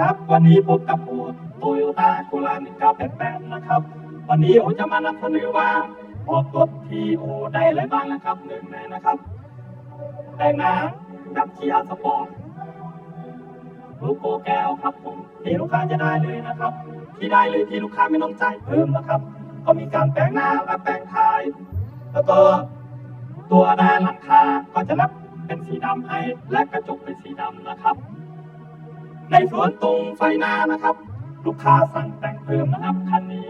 ครับวันนี้พบกับโอโตโยต้าโคราช1988นะครับ วันนี้โอจะมานำเสนอว่าออกรถที่โอได้อะไรบ้างนะครับหนึ่งเลยนะครับแต่งน้าแบบเกียร์สปอร์ตลูกโปแก้วครับผมที่ลูกค้าจะได้เลยนะครับ ที่ได้เลยที่ลูกค้าไม่ต้องจ่ายเพิ่มนะครับ ก็มีการแปลงหน้าและแปลงท้าย แล้วก็ตัวด้านหลังคาก็จะรับเป็นสีดำให้และกระจกเป็นสีดำนะครับ ในสวนตรงไฟหน้านะครับ ลูกค้าสั่งแต่งเพิ่มนะครับคันนี้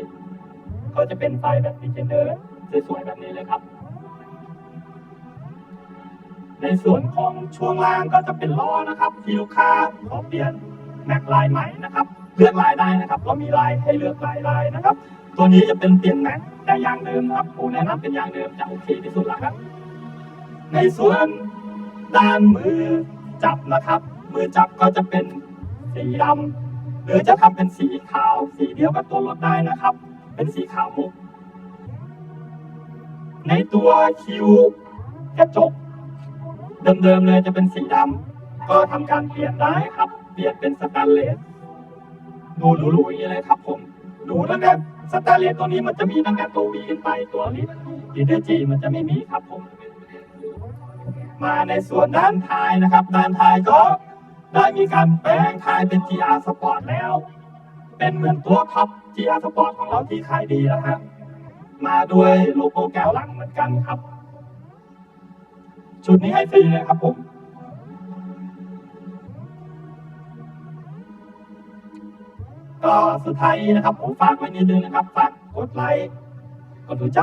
ก็จะเป็นไฟแบบดิจิเนอร์สวยๆแบบนี้เลยครับ ในส่วนของช่วงล่างก็จะเป็นล้อนะครับ ที่ลูกค้าขอเปลี่ยนแม็กลายใหม่นะครับ เลือกลายได้นะครับเรามีลายให้เลือกหลายลายนะครับ ตัวนี้จะเป็นเปลี่ยนแม็กแต่ยางเดิมครับผมแนะนำเป็นยางเดิมจะโอเคที่สุดแล้วครับ ในส่วนด้านมือจับนะครับ มือจับก็จะเป็น สีดำหรือจะทำเป็นสีขาว สีเดียวกับตัวรถได้นะครับ เป็นสีขาวมุก ในตัวคิวกระจกเดิมๆเลยจะเป็นสีดำก็ทำการเปลี่ยนได้ครับ เปลี่ยนเป็นสแตนเลสดูหรูๆอย่างนี้เลยครับผมดูตั้งแต่สแตนเลสตัวนี้มันจะมีตั้งแต่ตัววีขึ้นไปตัวลิฟดีเดจีมันจะไม่มีครับผม มาในส่วนด้านท้ายนะครับ ด้านท้ายก็ ได้มีการแปลงท้ายเป็น GR Sport แล้ว เป็นเหมือนตัวท็อป GR Sport ของเราที่ขายดีนะฮะมาด้วยโลโก้แก้วหลังเหมือนกันครับ ชุดนี้ให้ฟรีเลยครับผมก็สุดท้ายนี้นะครับ ผมฝากไว้นิดนึงนะครับฝากกดไลค์กดถูกใจ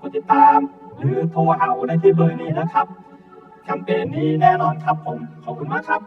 กดติดตาม หรือโทรหาได้ที่เบอร์นี้นะครับแคมเปญนี้แน่นอนครับผม ขอบคุณมากครับ